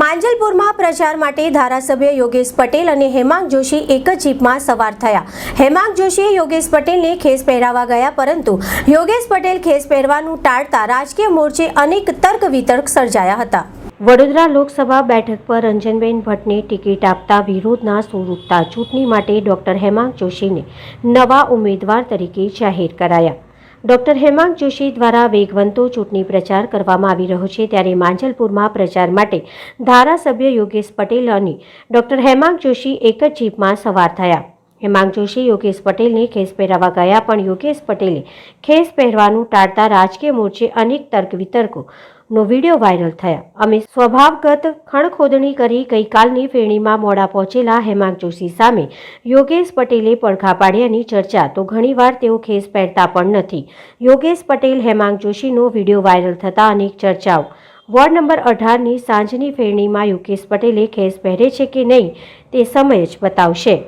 માંજલપુરમાં પ્રચાર માટે ધારાસભ્ય યોગેશ પટેલ અને હેમાંગ જોશી એક જ જીપમાં સવાર થયા. હેમાંગ જોશીએ યોગેશ પટેલને ખેસ પહેરાવા ગયા, પરંતુ યોગેશ પટેલ ખેસ પહેરવાનું ટાળતા રાજકીય મોરચે અનેક તર્ક વિતર્ક સર્જાયા હતા. વડોદરા લોકસભા બેઠક પર રંજનબેન ભટ્ટને ટિકિટ આપતા વિરોધના સૂર ઉઠતા ચૂંટણી માટે ડોક્ટર હેમાંગ જોશીને નવા ઉમેદવાર તરીકે જાહેર કરાયા. ડોક્ટર હેમાંગ જોશી દ્વારા વેગવંતો ચૂંટણી પ્રચાર કરવામાં આવી રહ્યો છે. ત્યારે માંજલપુરમાં પ્રચાર માટે ધારાસભ્ય યોગેશ પટેલ અને ડોક્ટર હેમાંગ જોશી એક જ જીપમાં સવાર થયા. હેમાંગ જોશી યોગેશ પટેલને ખેસ પહેરાવા ગયા પણ યોગેશ પટેલે ખેસ પહેરવાનું ટાળતા રાજકીય મોરચે અનેક તર્ક વિતર્કો નો વીડિયો વાયરલ થયા. અમે સ્વભાવગત ખણખોદણી કરી ગઈકાલની ફેણીમાં મોડા પહોંચેલા હેમાંગ જોશી સામે યોગેશ પટેલે પડઘા પાડ્યાની ચર્ચા, તો ઘણીવાર તેઓ ખેસ પહેરતા પણ નથી. યોગેશ પટેલ હેમાંગ જોશીનો વીડિયો વાયરલ થતા અનેક ચર્ચાઓ. વોર્ડ નંબર અઢારની સાંજની ફેરણીમાં યોગેશ પટેલે ખેસ પહેરે છે કે નહીં તે સમય જ બતાવશે.